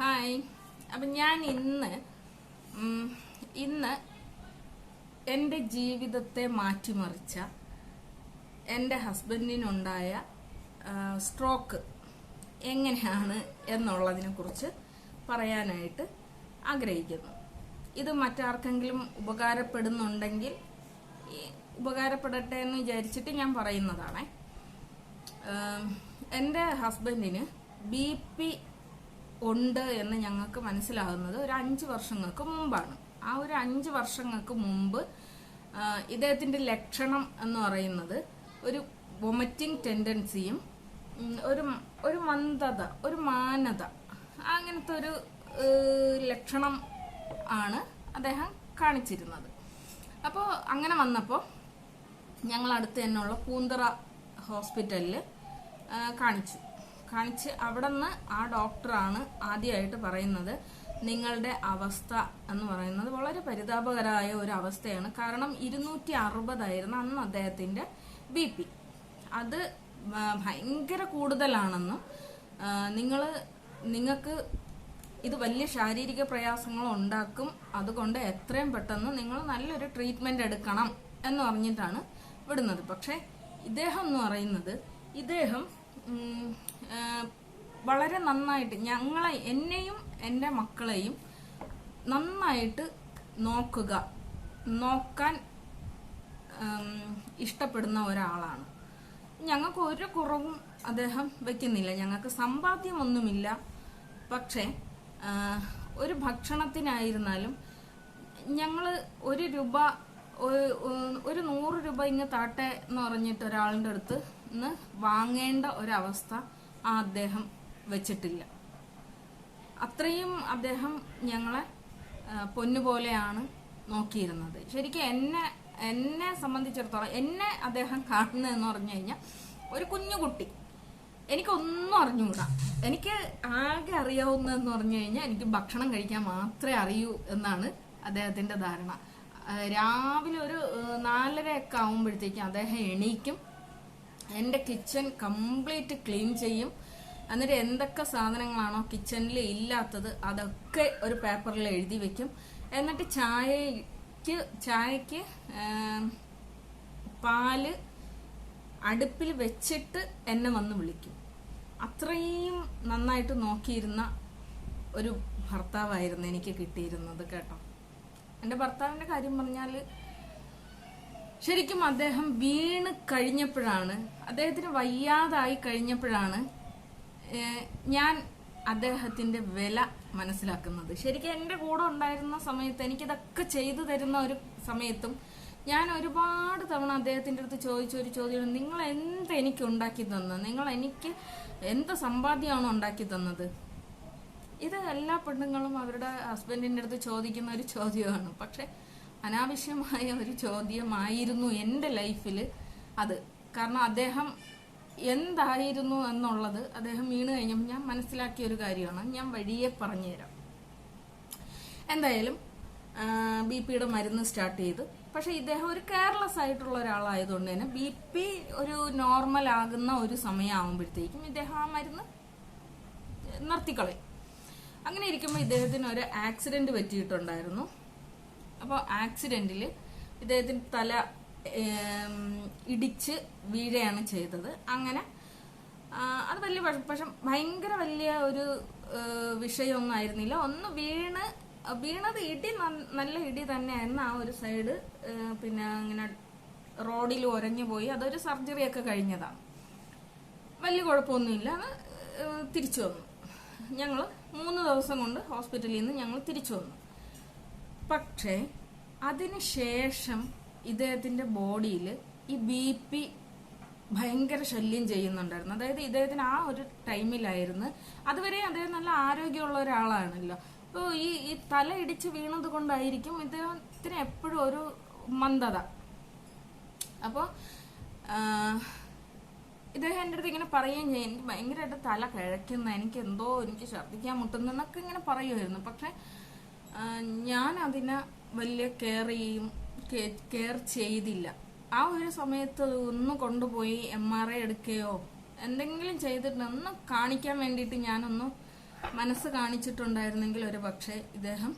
Hi. അപ്പം ഞാൻ ഇന്ന് ഇന്ന് എന്റെ ജീവിതത്തെ മാറ്റിമറിച്ച എന്റെ ഹസ്ബൻഡിനുണ്ടായ സ്ട്രോക്ക് എങ്ങനെയാണ് എന്നുള്ളതിനെ കുറിച്ച് പറയാനായിട്ട് ആഗ്രഹിക്കുന്നു. ഇത് മറ്റാർക്കെങ്കിലും ഉപകാരപ്പെടുന്നുണ്ടെങ്കിൽ ഉപകാരപ്പെടട്ടെ എന്ന് വിചാരിച്ചിട്ട് ഞാൻ പറയുന്നതാണേ. എന്റെ ഹസ്ബൻഡിന് ബി പി ഉണ്ട് എന്ന് ഞങ്ങൾക്ക് മനസ്സിലാകുന്നത് ഒരു അഞ്ച് വർഷങ്ങൾക്ക് മുമ്പാണ്. ആ ഒരു അഞ്ച് വർഷങ്ങൾക്ക് മുമ്പ് ഇദ്ദേഹത്തിന്റെ ലക്ഷണം എന്ന് പറയുന്നത് ഒരു വൊമിറ്റിംഗ് ടെൻഡൻസിയും ഒരു ഒരു മന്ദത ഒരു മാനത അങ്ങനത്തെ ഒരു ലക്ഷണം ആണ് അദ്ദേഹം കാണിച്ചിരുന്നത്. അപ്പോൾ അങ്ങനെ വന്നപ്പോൾ ഞങ്ങൾ അടുത്ത് തന്നെയുള്ള പൂന്തറ ഹോസ്പിറ്റലിൽ കാണിച്ചു. കാണിച്ച് അവിടെ നിന്ന് ആ ഡോക്ടറാണ് ആദ്യമായിട്ട് പറയുന്നത്. നിങ്ങളുടെ അവസ്ഥ എന്ന് പറയുന്നത് വളരെ പരിതാപകരമായ ഒരു അവസ്ഥയാണ്. കാരണം ഇരുന്നൂറ്റി അറുപതായിരുന്നു അന്ന് അദ്ദേഹത്തിന്റെ ബി പി. അത് ഭയങ്കര കൂടുതലാണെന്നും നിങ്ങൾ നിങ്ങൾക്ക് ഇത് വലിയ ശാരീരിക പ്രയാസങ്ങൾ ഉണ്ടാക്കും. അതുകൊണ്ട് എത്രയും പെട്ടെന്ന് നിങ്ങൾ നല്ലൊരു ട്രീറ്റ്മെന്റ് എടുക്കണം എന്ന് പറഞ്ഞിട്ടാണ് വിടുന്നത്. പക്ഷേ ഇദ്ദേഹം എന്ന് പറയുന്നത് ഇദ്ദേഹം വളരെ നന്നായിട്ട് ഞങ്ങളെ എന്നെയും എന്റെ മക്കളെയും നന്നായിട്ട് നോക്കുക. നോക്കാൻ ഇഷ്ടപ്പെടുന്ന ഒരാളാണ്. ഞങ്ങൾക്ക് ഒരു കുറവും അദ്ദേഹം വെക്കുന്നില്ല. ഞങ്ങൾക്ക് സമ്പാദ്യമൊന്നുമില്ല. പക്ഷേ ഒരു ഭക്ഷണത്തിനായിരുന്നാലും ഞങ്ങൾ ഒരു രൂപ ഒരു- നൂറ് രൂപ ഇങ്ങ് താട്ടെ എന്ന് പറഞ്ഞിട്ട് ഒരാളുടെ അടുത്ത് നിന്ന് വാങ്ങേണ്ട ഒരവസ്ഥ ആ അദ്ദേഹം വെച്ചിട്ടില്ല. അത്രയും അദ്ദേഹം ഞങ്ങളെ പൊന്നുപോലെയാണ് നോക്കിയിരുന്നത്. ശരിക്കും എന്നെ എന്നെ സംബന്ധിച്ചിടത്തോളം എന്നെ അദ്ദേഹം കാണുന്നതെന്ന് പറഞ്ഞു കഴിഞ്ഞാൽ ഒരു കുഞ്ഞുകുട്ടി എനിക്കൊന്നും അറിഞ്ഞുകൂടാ. എനിക്ക് ആകെ അറിയാവുന്നതെന്ന് പറഞ്ഞു കഴിഞ്ഞാൽ എനിക്ക് ഭക്ഷണം കഴിക്കാൻ മാത്രമേ അറിയൂ എന്നാണ് അദ്ദേഹത്തിന്റെ ധാരണ. രാവിലെ ഒരു നാലരയൊക്കെ ആവുമ്പോഴത്തേക്കും അദ്ദേഹം എണീക്കും. എന്റെ കിച്ചൺ കംപ്ലീറ്റ് ക്ലീൻ ചെയ്യും. എന്നിട്ട് എന്തൊക്കെ സാധനങ്ങളാണോ കിച്ചണിൽ ഇല്ലാത്തത് അതൊക്കെ ഒരു പേപ്പറിൽ എഴുതി വെക്കും. എന്നിട്ട് ചായക്ക് ചായക്ക് പാൽ അടുപ്പിൽ വെച്ചിട്ട് എന്നെ വന്ന് വിളിക്കും. അത്രയും നന്നായിട്ട് നോക്കിയിരുന്ന ഒരു ഭർത്താവായിരുന്നു എനിക്ക് കിട്ടിയിരുന്നത് കേട്ടോ. എന്റെ ഭർത്താവിന്റെ കാര്യം പറഞ്ഞാൽ ശരിക്കും അദ്ദേഹം വീണ് കഴിഞ്ഞപ്പോഴാണ് അദ്ദേഹത്തിന് വയ്യാതായി കഴിഞ്ഞപ്പോഴാണ് ഞാൻ അദ്ദേഹത്തിന്റെ വില മനസ്സിലാക്കുന്നത്. ശരിക്കും എന്റെ കൂടെ ഉണ്ടായിരുന്ന സമയത്ത് എനിക്കിതൊക്കെ ചെയ്തു തരുന്ന ഒരു സമയത്തും ഞാൻ ഒരുപാട് തവണ അദ്ദേഹത്തിന്റെ അടുത്ത് ചോദിച്ച ഒരു ചോദ്യം നിങ്ങൾ എന്ത് എനിക്ക് ഉണ്ടാക്കി തന്നത് നിങ്ങൾ എനിക്ക് എന്ത് സമ്പാദ്യമാണോ ഉണ്ടാക്കി തന്നത്? ഇത് എല്ലാ പെണ്ണുങ്ങളും അവരുടെ ഹസ്ബൻഡിന്റെ അടുത്ത് ചോദിക്കുന്ന ഒരു ചോദ്യമാണ്. പക്ഷെ അനാവശ്യമായ ഒരു ചോദ്യമായിരുന്നു എന്റെ ലൈഫിൽ അത്. കാരണം അദ്ദേഹം എന്തായിരുന്നു എന്നുള്ളത് അദ്ദേഹം വീണ് കഴിഞ്ഞപ്പോൾ ഞാൻ മനസ്സിലാക്കിയ ഒരു കാര്യമാണ്. ഞാൻ വഴിയെ പറഞ്ഞുതരാം. എന്തായാലും ബി പിയുടെ മരുന്ന് സ്റ്റാർട്ട് ചെയ്തു. പക്ഷേ ഇദ്ദേഹം ഒരു കെയർലെസ് ആയിട്ടുള്ള ഒരാളായതുകൊണ്ട് തന്നെ ബി പി ഒരു നോർമൽ ആകുന്ന ഒരു സമയമാകുമ്പോഴത്തേക്കും ഇദ്ദേഹം ആ മരുന്ന് നിർത്തിക്കളയും. അങ്ങനെ ഇരിക്കുമ്പോൾ ഇദ്ദേഹത്തിന് ഒരു ആക്സിഡന്റ് പറ്റിയിട്ടുണ്ടായിരുന്നു. അപ്പോൾ ആക്സിഡന്റിൽ ഇദ്ദേഹത്തിന് തല ഇടിച്ച് വീഴുകയാണ് ചെയ്തത്. അങ്ങനെ അത് വലിയ പക്ഷെ ഭയങ്കര വലിയ ഒരു വിഷയമൊന്നും ആയിരുന്നില്ല. ഒന്ന് വീണ് വീണത് ഇടി നല്ല ഇടി തന്നെയായിരുന്നു ആ ഒരു സൈഡ് പിന്നെ ഇങ്ങനെ റോഡിൽ ഉരഞ്ഞു പോയി. അതൊരു സർജറി ഒക്കെ കഴിഞ്ഞതാണ്. വലിയ കുഴപ്പമൊന്നുമില്ല. അത് തിരിച്ചു വന്നു. ഞങ്ങൾ മൂന്ന് ദിവസം കൊണ്ട് ഹോസ്പിറ്റലിൽ നിന്ന് ഞങ്ങൾ തിരിച്ചു വന്നു. പക്ഷേ അതിന് ശേഷം ഇദ്ദേഹത്തിന്റെ ബോഡിയിൽ ഈ ബി പി ഭയങ്കര ശല്യം ചെയ്യുന്നുണ്ടായിരുന്നു. അതായത് ഇദ്ദേഹത്തിന് ആ ഒരു ടൈമിലായിരുന്നു. അതുവരെ അദ്ദേഹം നല്ല ആരോഗ്യമുള്ള ഒരാളാണല്ലോ. അപ്പോൾ ഈ ഈ തല ഇടിച്ച് വീണത് കൊണ്ടായിരിക്കും ഇദ്ദേഹത്തിന് എപ്പോഴും ഒരു മന്ദത. അപ്പോൾ ഇദ്ദേഹം എന്റെ അടുത്ത് ഇങ്ങനെ പറയുകയും ചെയ്യും. എനിക്ക് ഭയങ്കരമായിട്ട് തല കിഴക്കുന്ന എനിക്ക് എന്തോ എനിക്ക് ഛർദ്ദിക്കാൻ മുട്ടുന്നു ഇങ്ങനെ പറയുമായിരുന്നു. പക്ഷെ ഞാൻ അതിനെ വലിയ കെയർ ചെയ്യും കെയർ ചെയ്തില്ല. ആ ഒരു സമയത്ത് ഒന്ന് കൊണ്ടുപോയി എം ആർ ഐ എടുക്കുകയോ എന്തെങ്കിലും ചെയ്തിട്ട് കാണിക്കാൻ വേണ്ടിയിട്ട് ഞാനൊന്ന് മനസ്സ് കാണിച്ചിട്ടുണ്ടായിരുന്നെങ്കിൽ ഒരു പക്ഷേ ഇദ്ദേഹം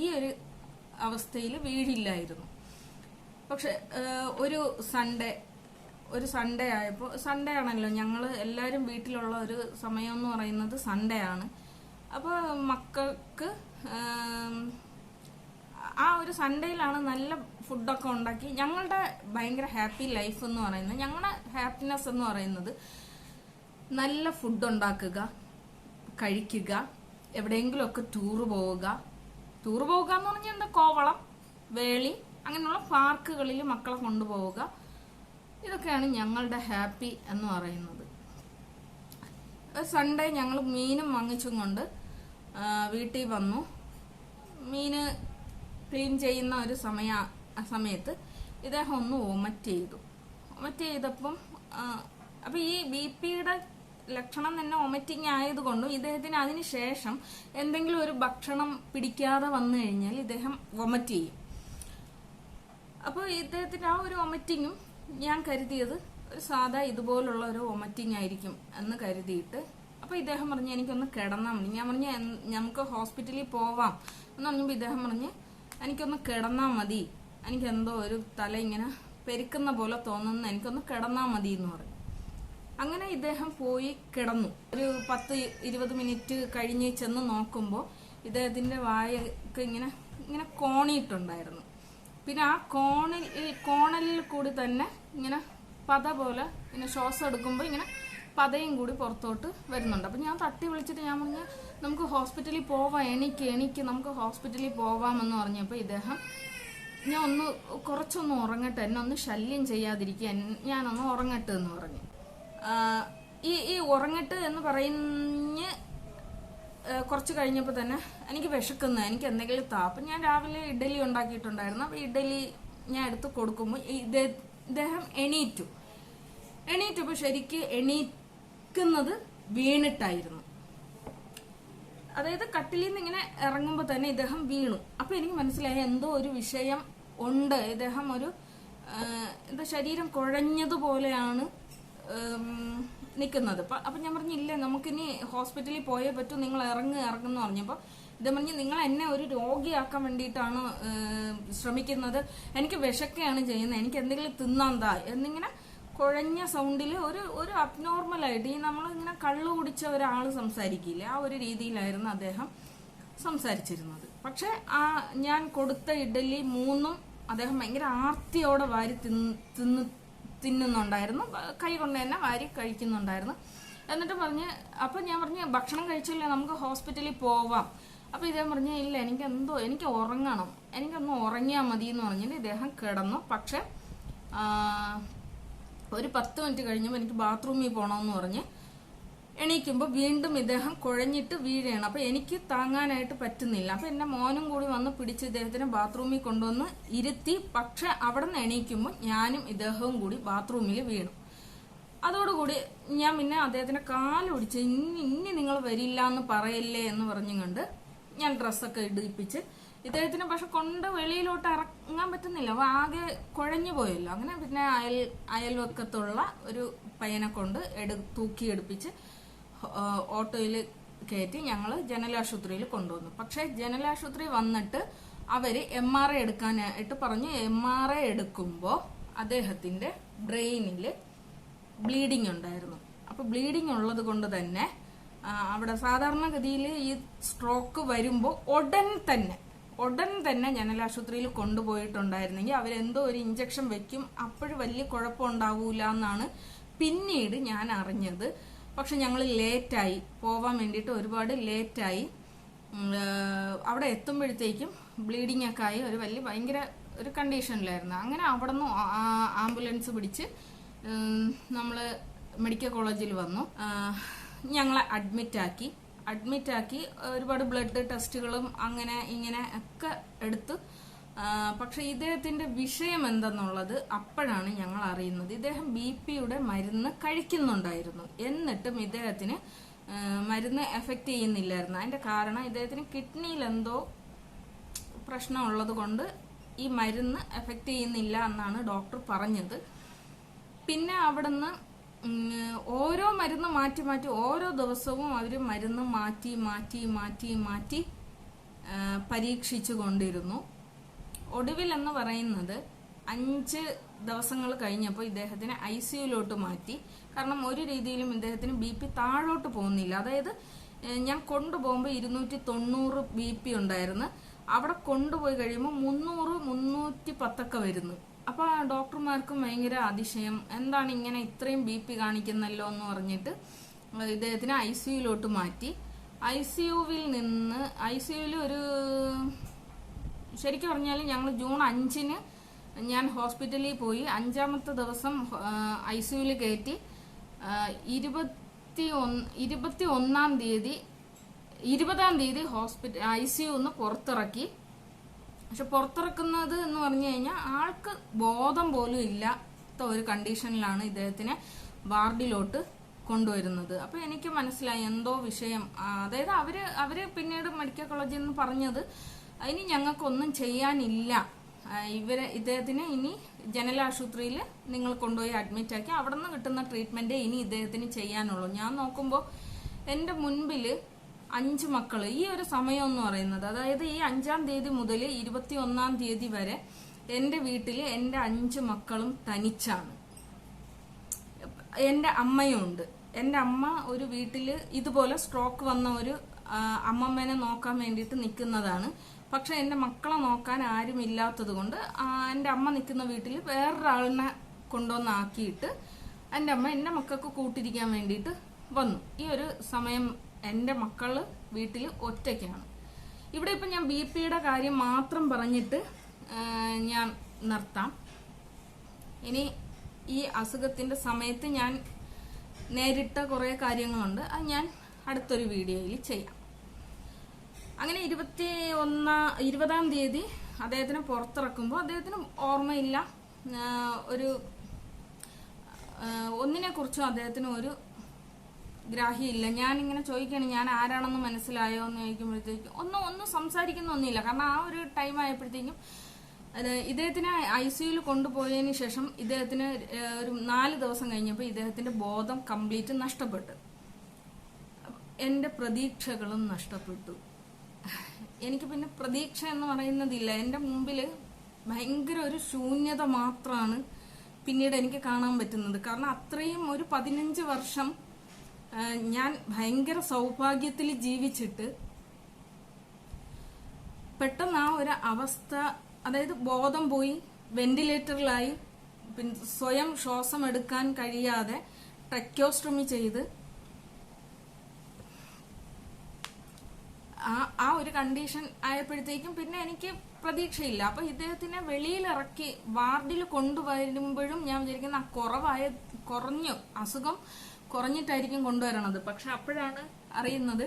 ഈ ഒരു അവസ്ഥയിൽ വീഴില്ലായിരുന്നു. പക്ഷെ ഒരു സൺഡേ ഒരു സൺഡേ ആയപ്പോൾ സൺഡേ ആണല്ലോ ഞങ്ങൾ എല്ലാവരും വീട്ടിലുള്ള ഒരു സമയം എന്ന് പറയുന്നത് സൺഡേ ആണ്. അപ്പോൾ മക്കൾക്ക് ആ ഒരു സൺഡേയിലാണ് നല്ല ഫുഡൊക്കെ ഉണ്ടാക്കി. ഞങ്ങളുടെ ഭയങ്കര ഹാപ്പി ലൈഫ് എന്ന് പറയുന്നത് ഞങ്ങളുടെ ഹാപ്പിനെസ് എന്ന് പറയുന്നത് നല്ല ഫുഡ് ഉണ്ടാക്കുക കഴിക്കുക എവിടെയെങ്കിലുമൊക്കെ ടൂറ് പോവുക. ടൂറ് പോവുക എന്ന് പറഞ്ഞാൽ എന്താ കോവളം വേളി അങ്ങനെയുള്ള പാർക്കുകളിൽ മക്കളെ കൊണ്ടുപോവുക. ഇതൊക്കെയാണ് ഞങ്ങളുടെ ഹാപ്പി എന്ന് പറയുന്നത്. സൺഡേ ഞങ്ങൾ മീനും വാങ്ങിച്ചും കൊണ്ട് വീട്ടിൽ വന്നു. മീന് ക്ലീൻ ചെയ്യുന്ന ഒരു സമയ സമയത്ത് ഇദ്ദേഹം ഒന്ന് വൊമറ്റ് ചെയ്തു. വൊമറ്റ് ചെയ്തപ്പം അപ്പം ഈ ബി പിയുടെ ലക്ഷണം തന്നെ വൊമറ്റിങ് ആയതുകൊണ്ടും ഇദ്ദേഹത്തിന് അതിന് ശേഷം എന്തെങ്കിലും ഒരു ഭക്ഷണം പിടിക്കാതെ വന്നു കഴിഞ്ഞാൽ ഇദ്ദേഹം വൊമറ്റ് ചെയ്യും. അപ്പോൾ ഇദ്ദേഹത്തിന് ആ ഒരു വൊമറ്റിങ്ങും ഞാൻ കരുതിയത് ഒരു സാധാ ഇതുപോലുള്ള ഒരു വൊമറ്റിംഗ് ആയിരിക്കും എന്ന് കരുതിയിട്ട് അപ്പൊ ഇദ്ദേഹം പറഞ്ഞു എനിക്കൊന്ന് കിടന്നാൽ മതി. ഞാൻ പറഞ്ഞു നമുക്ക് ഹോസ്പിറ്റലിൽ പോവാം. എന്ന് പറഞ്ഞപ്പോൾ ഇദ്ദേഹം പറഞ്ഞ് എനിക്കൊന്ന് കിടന്നാൽ മതി. എനിക്ക് എന്തോ ഒരു തല ഇങ്ങനെ പെരുക്കുന്ന പോലെ തോന്നുന്നു. എനിക്കൊന്ന് കിടന്നാൽ മതി എന്ന് പറഞ്ഞു. അങ്ങനെ ഇദ്ദേഹം പോയി കിടന്നു. ഒരു പത്ത് ഇരുപത് മിനിറ്റ് കഴിഞ്ഞ് ചെന്ന് നോക്കുമ്പോൾ ഇദ്ദേഹത്തിന്റെ വായൊക്കെ ഇങ്ങനെ ഇങ്ങനെ കോണിയിട്ടുണ്ടായിരുന്നു. പിന്നെ ആ കോണിൽ കോണലിൽ കൂടി തന്നെ ഇങ്ങനെ പത പോലെ ഇങ്ങനെ ശ്വാസം എടുക്കുമ്പോൾ ഇങ്ങനെ പതയും കൂടി പുറത്തോട്ട് വരുന്നുണ്ട്. അപ്പം ഞാൻ തട്ടി വിളിച്ചിട്ട് ഞാൻ പറഞ്ഞു നമുക്ക് ഹോസ്പിറ്റലിൽ പോവാം എനിക്ക് എനിക്ക് നമുക്ക് ഹോസ്പിറ്റലിൽ പോവാമെന്ന് പറഞ്ഞപ്പോൾ ഇദ്ദേഹം ഞാൻ ഒന്ന് കുറച്ചൊന്ന് ഉറങ്ങട്ടെ എന്നെ ഒന്ന് ശല്യം ചെയ്യാതിരിക്കുക ഞാനൊന്ന് ഉറങ്ങട്ടെ എന്ന് പറഞ്ഞു. ഈ ഈ ഉറങ്ങട്ട് എന്ന് പറഞ്ഞ് കുറച്ച് കഴിഞ്ഞപ്പോൾ തന്നെ എനിക്ക് വിശക്കുന്നു എനിക്ക് എന്തെങ്കിലും താ. അപ്പം ഞാൻ രാവിലെ ഇഡലി ഉണ്ടാക്കിയിട്ടുണ്ടായിരുന്നു. അപ്പോൾ ഇഡലി ഞാൻ എടുത്ത് കൊടുക്കുമ്പോൾ ഇദ്ദേ- ഇദ്ദേഹം എണീറ്റു. എണീറ്റപ്പോൾ ശരിക്ക് എണീക്കുന്നത് വീണിട്ടായിരുന്നു. അതായത് കട്ടിലിൽ നിന്ന് ഇങ്ങനെ ഇറങ്ങുമ്പോൾ തന്നെ ഇദ്ദേഹം വീണു. അപ്പൊ എനിക്ക് മനസ്സിലായി എന്തോ ഒരു വിഷയം ഉണ്ട്. ഇദ്ദേഹം ഒരു എന്താ ശരീരം കുഴഞ്ഞതുപോലെയാണ് നിൽക്കുന്നത്. അപ്പൊ ഞാൻ പറഞ്ഞില്ല നമുക്കിനി ഹോസ്പിറ്റലിൽ പോയേ പറ്റൂ നിങ്ങൾ ഇറങ്ങ് ഇറങ്ങുന്നു പറഞ്ഞപ്പോൾ ഇത് പറഞ്ഞ് നിങ്ങൾ എന്നെ ഒരു രോഗിയാക്കാൻ വേണ്ടിയിട്ടാണ് ശ്രമിക്കുന്നത്. എനിക്ക് വിശക്കുകയാണ് ചെയ്യുന്നത്. എനിക്ക് എന്തെങ്കിലും തിന്നാൻ താ. എന്നിങ്ങനെ കുഴഞ്ഞ സൗണ്ടിൽ ഒരു ഒരു അബ്നോർമൽ ആയിട്ട് ഈ നമ്മളിങ്ങനെ കള്ളു കുടിച്ച ഒരാൾ സംസാരിക്കില്ല ആ ഒരു രീതിയിലായിരുന്നു അദ്ദേഹം സംസാരിച്ചിരുന്നത്. പക്ഷെ ആ ഞാൻ കൊടുത്ത ഇഡലി മൂന്നും അദ്ദേഹം ഭയങ്കര ആർത്തിയോടെ വാരി തിന്ന് തിന്ന് തിന്നുന്നുണ്ടായിരുന്നു. കൈ കൊണ്ട് തന്നെ വാരി കഴിക്കുന്നുണ്ടായിരുന്നു. എന്നിട്ട് പറഞ്ഞ് അപ്പൊ ഞാൻ പറഞ്ഞ് ഭക്ഷണം കഴിച്ചില്ലേ നമുക്ക് ഹോസ്പിറ്റലിൽ പോവാം. അപ്പൊ ഇദ്ദേഹം പറഞ്ഞു ഇല്ല എനിക്ക് എന്തോ എനിക്ക് ഉറങ്ങണം. എനിക്കൊന്ന് ഉറങ്ങിയാൽ മതി എന്ന് പറഞ്ഞിട്ട് ഇദ്ദേഹം കിടന്നു. പക്ഷെ ഒരു പത്ത് മിനിറ്റ് കഴിഞ്ഞപ്പോൾ എനിക്ക് ബാത്റൂമിൽ പോകണമെന്ന് പറഞ്ഞ് എണീക്കുമ്പോൾ വീണ്ടും ഇദ്ദേഹം കുഴഞ്ഞിട്ട് വീഴുകയാണ് അപ്പോൾ എനിക്ക് താങ്ങാനായിട്ട് പറ്റുന്നില്ല. അപ്പോൾ എന്റെ മോനും കൂടി വന്ന് പിടിച്ച് ഇദ്ദേഹത്തിനെ ബാത്റൂമിൽ കൊണ്ടുവന്ന് ഇരുത്തി. പക്ഷെ അവിടെ നിന്ന് എണീക്കുമ്പോൾ ഞാനും ഇദ്ദേഹവും കൂടി ബാത്റൂമിൽ വീണു. അതോടുകൂടി ഞാൻ പിന്നെ അദ്ദേഹത്തിന്റെ കാലൊടിച്ച് ഇനി ഇനി നിങ്ങൾ വരില്ല എന്ന് പറയല്ലേ? എന്ന് പറഞ്ഞുകൊണ്ട് ഞാൻ ഡ്രസ്സൊക്കെ ഇടിപ്പിച്ച് ഇദ്ദേഹത്തിന് പക്ഷെ കൊണ്ട് വെളിയിലോട്ട് ഇറങ്ങാൻ പറ്റുന്നില്ല. അപ്പൊ ആകെ കുഴഞ്ഞു പോയല്ലോ. അങ്ങനെ പിന്നെ അയൽ അയൽവക്കത്തുള്ള ഒരു പയ്യനെ കൊണ്ട് എടു തൂക്കിയെടുപ്പിച്ച് ഓട്ടോയിൽ കയറ്റി ഞങ്ങൾ ജനലാശുപത്രിയിൽ കൊണ്ടുവന്നു. പക്ഷെ ജനലാശുപത്രി വന്നിട്ട് അവർ എം ആർ ഐ എടുക്കാനായിട്ട് പറഞ്ഞു. എം ആർ ഐ എടുക്കുമ്പോൾ അദ്ദേഹത്തിന്റെ ബ്രെയിനിൽ ബ്ലീഡിങ് ഉണ്ടായിരുന്നു. അപ്പൊ ബ്ലീഡിങ് ഉള്ളത് കൊണ്ട് തന്നെ അവിടെ സാധാരണഗതിയിൽ ഈ സ്ട്രോക്ക് വരുമ്പോൾ ഉടൻ തന്നെ ഉടൻ തന്നെ ജനലാശുപത്രിയിൽ കൊണ്ടുപോയിട്ടുണ്ടായിരുന്നെങ്കിൽ അവരെന്തോ ഒരു ഇഞ്ചക്ഷൻ വെക്കും. അപ്പോഴും വലിയ കുഴപ്പമുണ്ടാവൂല എന്നാണ് പിന്നീട് ഞാൻ അറിഞ്ഞത്. പക്ഷെ ഞങ്ങൾ ലേറ്റായി പോവാൻ വേണ്ടിയിട്ട് ഒരുപാട് ലേറ്റായി അവിടെ എത്തുമ്പോഴത്തേക്കും ബ്ലീഡിംഗ് ഒക്കെ ആയി. ഒരു വലിയ ഭയങ്കര ഒരു കണ്ടീഷനിലായിരുന്നു അങ്ങനെ അവിടെ നിന്ന് ആംബുലൻസ് പിടിച്ച് നമ്മൾ മെഡിക്കൽ കോളേജിൽ വന്നു. ഞങ്ങളെ അഡ്മിറ്റ് ആക്കി. അഡ്മിറ്റ് ആക്കി ഒരുപാട് ബ്ലഡ് ടെസ്റ്റുകളും അങ്ങനെ ഇങ്ങനെ ഒക്കെ എടുത്ത് പക്ഷെ ഇദ്ദേഹത്തിന്റെ വിഷയം എന്തെന്നുള്ളത് അപ്പോഴാണ് ഞങ്ങൾ അറിയുന്നത്. ഇദ്ദേഹം ബി പിയുടെ മരുന്ന് കഴിക്കുന്നുണ്ടായിരുന്നു. എന്നിട്ടും ഇദ്ദേഹത്തിന് മരുന്ന് എഫക്റ്റ് ചെയ്യുന്നില്ലായിരുന്നു. അതിന്റെ കാരണം ഇദ്ദേഹത്തിന് കിഡ്നിയിൽ എന്തോ പ്രശ്നമുള്ളത് കൊണ്ട് ഈ മരുന്ന് എഫക്റ്റ് ചെയ്യുന്നില്ല എന്നാണ് ഡോക്ടർ പറഞ്ഞത്. പിന്നെ അവിടുന്ന് ഓരോ മരുന്ന് മാറ്റി മാറ്റി ഓരോ ദിവസവും അവർ മരുന്ന് മാറ്റി മാറ്റി മാറ്റി മാറ്റി പരീക്ഷിച്ചു കൊണ്ടിരുന്നു. ഒടുവിൽ എന്ന് പറയുന്നത് അഞ്ച് ദിവസങ്ങൾ കഴിഞ്ഞപ്പോൾ ഇദ്ദേഹത്തിനെ ഐ സിയുലോട്ട് മാറ്റി. കാരണം ഒരു രീതിയിലും ഇദ്ദേഹത്തിന് ബി പി താഴോട്ട് പോകുന്നില്ല. അതായത് ഞാൻ കൊണ്ടുപോകുമ്പോൾ ഇരുന്നൂറ്റി തൊണ്ണൂറ് ബി പി ഉണ്ടായിരുന്നു. അവിടെ കൊണ്ടുപോയി കഴിയുമ്പോൾ മുന്നൂറ് മുന്നൂറ്റി പത്തൊക്കെ വരുന്നു. അപ്പൊ ഡോക്ടർമാർക്കും ഭയങ്കര അതിശയം. എന്താണ് ഇങ്ങനെ ഇത്രയും ബി പി കാണിക്കുന്നല്ലോ എന്ന് പറഞ്ഞിട്ട് ഇദ്ദേഹത്തിനെ ഐ സിയുലോട്ട് മാറ്റി. ഐ സിയുവിൽ നിന്ന് ഐ സിയുവിൽ ഒരു ശരിക്കും പറഞ്ഞാൽ ഞങ്ങൾ ജൂൺ അഞ്ചിന് ഞാൻ ഹോസ്പിറ്റലിൽ പോയി അഞ്ചാമത്തെ ദിവസം ഐ സിയുവിൽ കയറ്റി. ഇരുപത്തി ഒന്ന് ഇരുപത്തി ഒന്നാം തീയതി ഇരുപതാം തീയതി ഹോസ്പിറ്റൽ ഐ സി ഒന്ന് പുറത്തിറക്കി. പക്ഷെ പുറത്തിറക്കുന്നത് എന്ന് പറഞ്ഞു കഴിഞ്ഞാൽ ആൾക്ക് ബോധം പോലും ഇല്ലാത്ത ഒരു കണ്ടീഷനിലാണ് ഇദ്ദേഹത്തിനെ വാർഡിലോട്ട് കൊണ്ടുവരുന്നത്. അപ്പൊ എനിക്ക് മനസ്സിലായി എന്തോ വിഷയം. അതായത് അവർ അവർ പിന്നീട് മെഡിക്കൽ കോളേജിൽ നിന്ന് പറഞ്ഞത് ഇനി ഞങ്ങൾക്കൊന്നും ചെയ്യാനില്ല. ഇവരെ ഇദ്ദേഹത്തിന് ഇനി ജനറൽ ആശുപത്രിയിൽ നിങ്ങൾ കൊണ്ടുപോയി അഡ്മിറ്റ് ആക്കി അവിടെ നിന്ന് കിട്ടുന്ന ട്രീറ്റ്മെന്റേ ഇനി ഇദ്ദേഹത്തിന് ചെയ്യാനുള്ളൂ. ഞാൻ നോക്കുമ്പോൾ എന്റെ മുൻപിൽ അഞ്ച് മക്കൾ. ഈ ഒരു സമയം എന്ന് പറയുന്നത് അതായത് ഈ അഞ്ചാം തീയതി മുതൽ ഇരുപത്തി ഒന്നാം തീയതി വരെ എന്റെ വീട്ടിൽ എന്റെ അഞ്ച് മക്കളും തനിച്ചാണ്. എന്റെ അമ്മയുണ്ട്. എന്റെ അമ്മ ഒരു വീട്ടിൽ ഇതുപോലെ സ്ട്രോക്ക് വന്ന ഒരു അമ്മമ്മേനെ നോക്കാൻ വേണ്ടിയിട്ട് നിൽക്കുന്നതാണ് പക്ഷെ എന്റെ മക്കളെ നോക്കാൻ ആരും ഇല്ലാത്തത് കൊണ്ട് എന്റെ അമ്മ നിൽക്കുന്ന വീട്ടിൽ വേറൊരാളിനെ കൊണ്ടുവന്നാക്കിയിട്ട് എന്റെ അമ്മ എന്റെ മക്കൾക്ക് കൂട്ടിരിക്കാൻ വേണ്ടിയിട്ട് വന്നു. ഈ ഒരു സമയം എന്റെ മക്കൾ വീട്ടിൽ ഒറ്റയ്ക്കാണ്. ഇവിടെ ഇപ്പം ഞാൻ ബി പിയുടെ കാര്യം മാത്രം പറഞ്ഞിട്ട് ഞാൻ നിർത്താം. ഇനി ഈ അസുഖത്തിന്റെ സമയത്ത് ഞാൻ നേരിട്ട കുറേ കാര്യങ്ങളുണ്ട്. അത് ഞാൻ അടുത്തൊരു വീഡിയോയിൽ ചെയ്യാം. അങ്ങനെ ഇരുപത്തി ഒന്നാം ഇരുപതാം തീയതി അദ്ദേഹത്തിനെ പുറത്തിറക്കുമ്പോൾ അദ്ദേഹത്തിന് ഓർമ്മയില്ല. ഒരു ഒന്നിനെ കുറിച്ചും അദ്ദേഹത്തിന് ഒരു ഗ്രാഹ്യമില്ല. ഞാൻ ഇങ്ങനെ ചോദിക്കുകയാണ് ഞാൻ ആരാണെന്ന് മനസ്സിലായോ എന്ന് ചോദിക്കുമ്പോഴത്തേക്കും ഒന്നും ഒന്നും സംസാരിക്കുന്നൊന്നുമില്ല കാരണം ആ ഒരു ടൈം ആയപ്പോഴത്തേക്കും ഇദ്ദേഹത്തിനെ ഐ സിയുയിൽ കൊണ്ടുപോയതിന് ശേഷം ഇദ്ദേഹത്തിന് ഒരു നാല് ദിവസം കഴിഞ്ഞപ്പോൾ ഇദ്ദേഹത്തിന്റെ ബോധം കംപ്ലീറ്റ് നഷ്ടപ്പെട്ടു. എന്റെ പ്രതീക്ഷകളും നഷ്ടപ്പെട്ടു. എനിക്ക് പിന്നെ പ്രതീക്ഷ എന്ന് പറയുന്നതില്ല. എന്റെ മുമ്പിൽ ഭയങ്കര ഒരു ശൂന്യത മാത്രമാണ് പിന്നീട് എനിക്ക് കാണാൻ പറ്റുന്നത്. കാരണം അത്രയും ഒരു പതിനഞ്ച് വർഷം ഞാൻ ഭയങ്കര സൗഭാഗ്യത്തിൽ ജീവിച്ചിട്ട് പെട്ടെന്ന് ആ ഒരു അവസ്ഥ അതായത് ബോധം പോയി വെന്റിലേറ്ററിലായി സ്വയം ശ്വാസം എടുക്കാൻ കഴിയാതെ ട്രക്യോസ്ട്രമി ചെയ്ത് ആ ആ ഒരു കണ്ടീഷൻ ആയപ്പോഴത്തേക്കും പിന്നെ എനിക്ക് പ്രതീക്ഷയില്ല. അപ്പൊ ഇദ്ദേഹത്തിനെ വെളിയിൽ വെളിയിലിറക്കി വാർഡിൽ കൊണ്ടുവരുമ്പോഴും ഞാൻ വിചാരിക്കുന്ന ആ കുറവായ കുറഞ്ഞു അസുഖം കുറഞ്ഞിട്ടായിരിക്കും കൊണ്ടുവരണത്. പക്ഷെ അപ്പോഴാണ് അറിയുന്നത്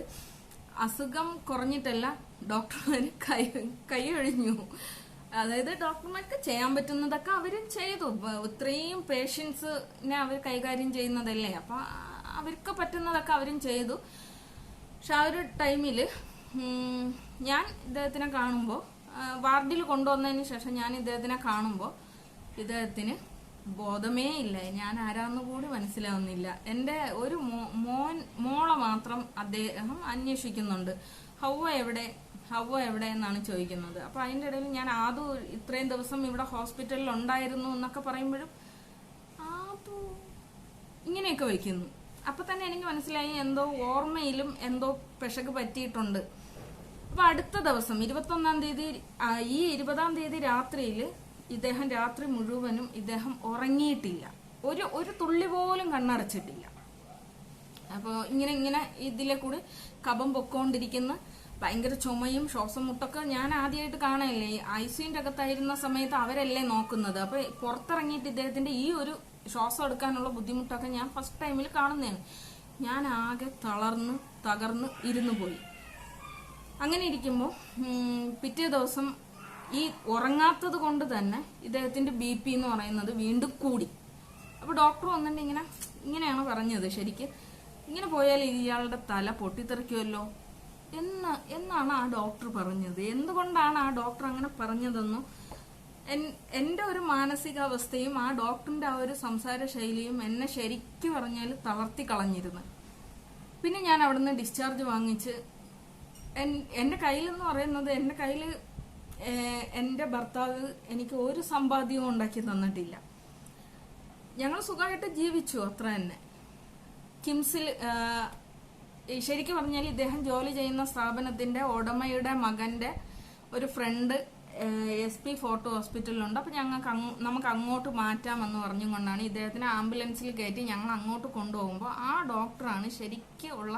അസുഖം കുറഞ്ഞിട്ടല്ല ഡോക്ടർമാര് കൈ കൈയൊഴിഞ്ഞു അതായത് ഡോക്ടർമാർക്ക് ചെയ്യാൻ പറ്റുന്നതൊക്കെ അവർ ചെയ്തു. ഇത്രയും പേഷ്യൻസിനെ അവർ കൈകാര്യം ചെയ്യുന്നതല്ലേ. അപ്പൊ അവർക്ക് പറ്റുന്നതൊക്കെ അവരും ചെയ്തു. പക്ഷെ ആ ഒരു ടൈമിൽ ഞാൻ ഇദ്ദേഹത്തിനെ കാണുമ്പോൾ വാർഡിൽ കൊണ്ടുവന്നതിന് ശേഷം ഞാൻ ഇദ്ദേഹത്തിനെ കാണുമ്പോൾ ഇദ്ദേഹത്തിന് ബോധമേ ഇല്ല. ഞാൻ ആരാന്ന് കൂടി മനസ്സിലാവുന്നില്ല. എന്റെ ഒരു മോൻ മോളെ മാത്രം അദ്ദേഹം അന്വേഷിക്കുന്നുണ്ട്. ഹൗവ എവിടെ? ഹൗവ എവിടെ എന്നാണ് ചോദിക്കുന്നത്. അപ്പൊ അതിന്റെ ഇടയിൽ ഞാൻ ആദു ഇത്രയും ദിവസം ഇവിടെ ഹോസ്പിറ്റലിൽ ഉണ്ടായിരുന്നു എന്നൊക്കെ പറയുമ്പോഴും ആദു ഇങ്ങനെയൊക്കെ വയ്ക്കുന്നു. അപ്പൊ തന്നെ എനിക്ക് മനസ്സിലായി എന്തോ ഓർമ്മയിലും എന്തോ പിശക് പറ്റിയിട്ടുണ്ട്. അപ്പൊ അടുത്ത ദിവസം ഇരുപത്തൊന്നാം തീയതി ഈ ഇരുപതാം തീയതി രാത്രിയിൽ ഇദ്ദേഹം രാത്രി മുഴുവനും ഇദ്ദേഹം ഉറങ്ങിയിട്ടില്ല. ഒരു ഒരു തുള്ളി പോലും കണ്ണടച്ചിട്ടില്ല. അപ്പോൾ ഇങ്ങനെ ഇങ്ങനെ ഇതിലെ കൂടി കപം പൊക്കോണ്ടിരിക്കുന്ന ഭയങ്കര ചുമയും ശ്വാസം മുട്ടൊക്കെ ഞാൻ ആദ്യമായിട്ട് കാണല്ലേ ഐ സിന്റെ അകത്തായിരുന്ന സമയത്ത് അവരല്ലേ നോക്കുന്നത്. അപ്പൊ പുറത്തിറങ്ങിയിട്ട് ഇദ്ദേഹത്തിന്റെ ഈ ഒരു ശ്വാസം എടുക്കാനുള്ള ബുദ്ധിമുട്ടൊക്കെ ഞാൻ ഫസ്റ്റ് ടൈമിൽ കാണുന്നതാണ്. ഞാൻ ആകെ തളർന്ന് തകർന്ന് ഇരുന്നു പോയി. അങ്ങനെ ഇരിക്കുമ്പോൾ പിറ്റേ ദിവസം ഈ ഉറങ്ങാത്തത് കൊണ്ട് തന്നെ ഇദ്ദേഹത്തിന്റെ ബി പി എന്ന് പറയുന്നത് വീണ്ടും കൂടി. അപ്പൊ ഡോക്ടർ വന്നിട്ട് ഇങ്ങനെ ഇങ്ങനെയാണ് പറഞ്ഞത് ശരിക്ക്? ഇങ്ങനെ പോയാൽ ഇയാളുടെ തല പൊട്ടിത്തെറിക്കുമല്ലോ എന്ന് എന്നാണ് ആ ഡോക്ടർ പറഞ്ഞത്. എന്തുകൊണ്ടാണ് ആ ഡോക്ടർ അങ്ങനെ പറഞ്ഞതെന്നും എന്റെ ഒരു മാനസികാവസ്ഥയും ആ ഡോക്ടറിന്റെ ആ ഒരു സംസാര ശൈലിയും എന്നെ ശരിക്കും പറഞ്ഞാൽ തളർത്തി കളഞ്ഞിരുന്നു. പിന്നെ ഞാൻ അവിടുന്ന് ഡിസ്ചാർജ് വാങ്ങിച്ച് എൻ- എന്റെ കയ്യിലെന്ന് പറയുന്നത് എന്റെ കയ്യിൽ എന്റെ ഭർത്താവ് എനിക്ക് ഒരു സമ്പാദ്യവും ഉണ്ടാക്കി തന്നിട്ടില്ല. ഞങ്ങൾ സുഖമായിട്ട് ജീവിച്ചു അത്ര തന്നെ. കിംസിൽ ശരിക്കും പറഞ്ഞാൽ ഇദ്ദേഹം ജോലി ചെയ്യുന്ന സ്ഥാപനത്തിന്റെ ഉടമയുടെ മകന്റെ ഒരു ഫ്രണ്ട് എസ് പി ഫോർട്ട് ഹോസ്പിറ്റലിലുണ്ട്. അപ്പം ഞങ്ങൾക്ക് നമുക്ക് അങ്ങോട്ട് മാറ്റാമെന്ന് പറഞ്ഞും കൊണ്ടാണ് ഇദ്ദേഹത്തിനെ ആംബുലൻസിൽ കയറ്റി ഞങ്ങൾ അങ്ങോട്ട് കൊണ്ടുപോകുമ്പോൾ ആ ഡോക്ടറാണ് ശരിക്കും ഉള്ള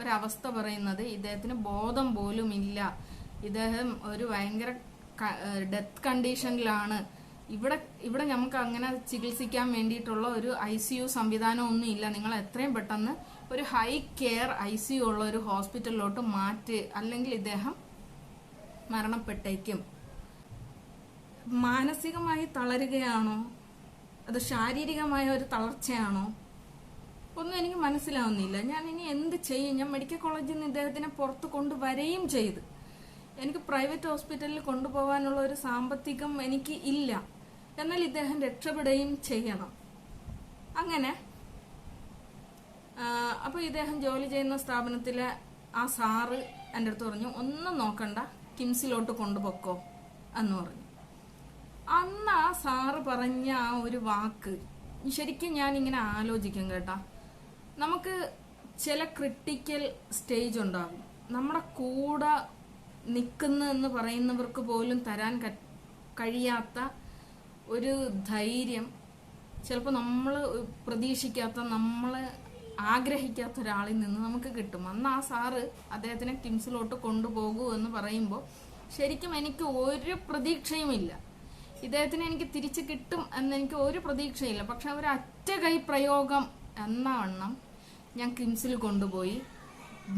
ഒരവസ്ഥ പറയുന്നത്. ഇദ്ദേഹത്തിന് ബോധം പോലും ഇല്ല ഇദ്ദേഹം ഒരു ഭയങ്കര ഡെത്ത് കണ്ടീഷനിലാണ് ഇവിടെ ഇവിടെ നമുക്ക് അങ്ങനെ ചികിത്സിക്കാൻ വേണ്ടിയിട്ടുള്ള ഒരു ഐ സി യു സംവിധാനം ഒന്നും ഇല്ല. നിങ്ങൾ എത്രയും പെട്ടെന്ന് ഒരു high care I C U ഉള്ള ഒരു ഹോസ്പിറ്റലിലോട്ട് മാറ്റി. അല്ലെങ്കിൽ ഇദ്ദേഹം മരണപ്പെട്ടേക്കും. മാനസികമായി തളരുകയാണോ? അത് ശാരീരികമായ ഒരു തളർച്ചയാണോ? ഒന്നും എനിക്ക് മനസ്സിലാവുന്നില്ല. ഞാൻ ഇനി എന്ത് ചെയ്യും? ഞാൻ മെഡിക്കൽ കോളേജിൽ നിന്ന് ഇദ്ദേഹത്തിനെ പുറത്ത് കൊണ്ടുവരികയും ചെയ്തു. എനിക്ക് പ്രൈവറ്റ് ഹോസ്പിറ്റലിൽ കൊണ്ടുപോകാനുള്ള ഒരു സാമ്പത്തികം എനിക്ക് ഇല്ല. എന്നാൽ ഇദ്ദേഹം രക്ഷപ്പെടുകയും ചെയ്യണം. അങ്ങനെ അപ്പോൾ അപ്പൊ ഇദ്ദേഹം ജോലി ചെയ്യുന്ന സ്ഥാപനത്തിലെ ആ സാറ് എന്റെ അടുത്ത് പറഞ്ഞു ഒന്നും നോക്കണ്ട കിംസിലോട്ട് കൊണ്ടുപോക്കോ എന്ന് പറഞ്ഞു. അന്ന് ആ സാറ് പറഞ്ഞ ആ ഒരു വാക്ക് ശരിക്കും ഞാൻ ഇങ്ങനെ ആലോചിക്കും കേട്ടാ. നമുക്ക് ചില ക്രിട്ടിക്കൽ സ്റ്റേജ് ഉണ്ടാകും. നമ്മുടെ കൂടെ നിൽക്കുന്ന എന്ന് പറയുന്നവർക്ക് പോലും തരാൻ കഴിയാത്ത ഒരു ധൈര്യം ചിലപ്പോൾ നമ്മൾ പ്രതീക്ഷിക്കാത്ത നമ്മൾ ആഗ്രഹിക്കാത്ത ഒരാളിൽ നിന്ന് നമുക്ക് കിട്ടും. അന്ന് ആ സാറ് അദ്ദേഹത്തിനെ കിംസിലോട്ട് കൊണ്ടുപോകൂ എന്ന് പറയുമ്പോൾ ശരിക്കും എനിക്ക് ഒരു പ്രതീക്ഷയുമില്ല. ഇദ്ദേഹത്തിന് എനിക്ക് തിരിച്ചു കിട്ടും എന്ന് എനിക്ക് ഒരു പ്രതീക്ഷയില്ല. പക്ഷെ ഒരു അറ്റ കൈ പ്രയോഗം എന്ന വണ്ണം ഞാൻ കിംസിൽ കൊണ്ടുപോയി.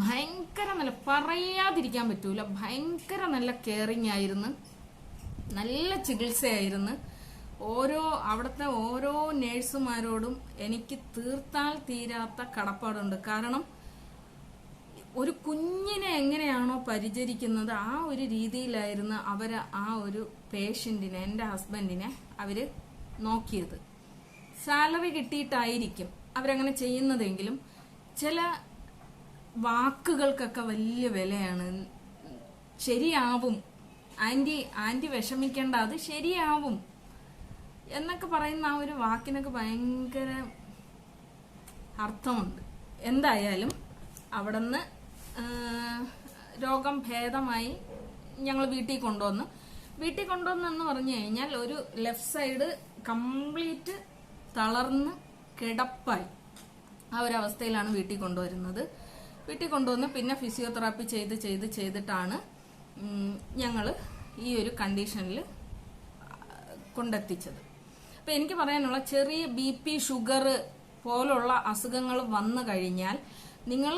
ഭയങ്കര നല്ല പറയാതിരിക്കാൻ പറ്റൂല. ഭയങ്കര നല്ല കെയറിങ് ആയിരുന്നു. നല്ല ചികിത്സയായിരുന്നു. ഓരോ അവിടുത്തെ ഓരോ നേഴ്സുമാരോടും എനിക്ക് തീർത്താൽ തീരാത്ത കടപ്പാടുണ്ട്. കാരണം ഒരു കുഞ്ഞിനെ എങ്ങനെയാണോ പരിചരിക്കുന്നത് ആ ഒരു രീതിയിലായിരുന്നു അവർ ആ ഒരു പേഷ്യന്റിനെ എന്റെ ഹസ്ബൻഡിനെ അവർ നോക്കിയത്. സാലറി കിട്ടിയിട്ടായിരിക്കും അവരങ്ങനെ ചെയ്യുന്നതെങ്കിലും ചില വാക്കുകൾക്കൊക്കെ വലിയ വിലയാണ്. ശരിയാവും. ആന്റി ആന്റി വിഷമിക്കേണ്ട അത് ശരിയാവും. എന്നൊക്കെ പറയുന്ന ആ ഒരു വാക്കിനൊക്കെ ഭയങ്കര അർത്ഥമുണ്ട്. എന്തായാലും അവിടുന്ന് നിന്ന് രോഗം ഭേദമായി ഞങ്ങൾ വീട്ടിൽ കൊണ്ടുവന്നു. വീട്ടിൽ കൊണ്ടുവന്നെന്ന് പറഞ്ഞു കഴിഞ്ഞാൽ ഒരു ലെഫ്റ്റ് സൈഡ് കംപ്ലീറ്റ് തളർന്ന് കിടപ്പായി. ആ ഒരു അവസ്ഥയിലാണ് വീട്ടിൽ കൊണ്ടുവരുന്നത്. വീട്ടിൽ കൊണ്ടുവന്ന് പിന്നെ ഫിസിയോതെറാപ്പി ചെയ്ത് ചെയ്ത് ചെയ്തിട്ടാണ് ഞങ്ങൾ ഈ ഒരു കണ്ടീഷനിൽ കൊണ്ടെത്തിച്ചത്. അപ്പം എനിക്ക് പറയാനുള്ള ചെറിയ ബി പി ഷുഗർ പോലുള്ള അസുഖങ്ങൾ വന്നു കഴിഞ്ഞാൽ നിങ്ങൾ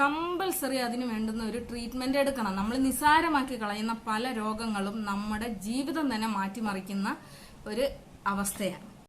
കമ്പൽസറി അതിന് വേണ്ടുന്ന ഒരു ട്രീറ്റ്മെന്റ് എടുക്കണം. നമ്മൾ നിസാരമാക്കി കളയുന്ന പല രോഗങ്ങളും നമ്മുടെ ജീവിതം തന്നെ മാറ്റിമറിക്കുന്ന ഒരു അവസ്ഥയാണ്.